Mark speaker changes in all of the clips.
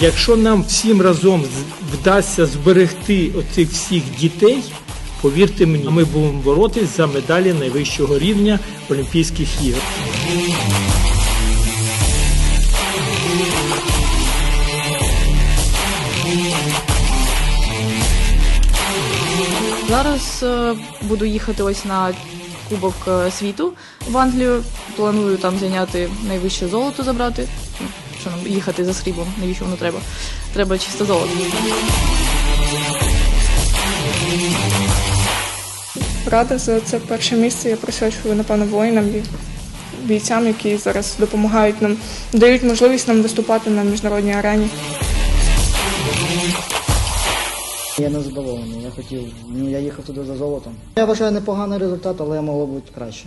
Speaker 1: Якщо нам всім разом вдасться зберегти оцих всіх дітей, повірте мені, ми будемо боротись за медалі найвищого рівня Олімпійських ігор.
Speaker 2: Зараз е, буду їхати ось на Кубок е, світу в Англію. Планую там зайняти найвище золото забрати. Ну, Що нам їхати за сріблом, навіщо воно треба? Треба чисто золото.
Speaker 3: Рада за це перше місце. Я присвячую, напевно, воїнам і бійцям, які зараз допомагають нам, дають можливість нам виступати на міжнародній арені.
Speaker 4: Я не задоволений. Я хотів, ну я їхав туди за золотом. Я вважаю непоганий результат, але могло бути краще.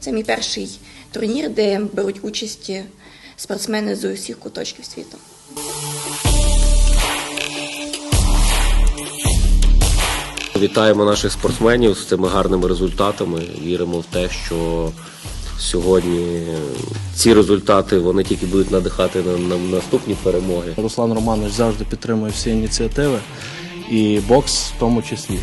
Speaker 5: Це мій перший турнір, де беруть участь спортсмени з усіх куточків світу.
Speaker 6: Вітаємо наших спортсменів з цими гарними результатами. Віримо в те, що сьогодні ці результати вони тільки будуть надихати на, на наступні перемоги.
Speaker 7: Руслан Романович завжди підтримує всі ініціативи і бокс в тому числі.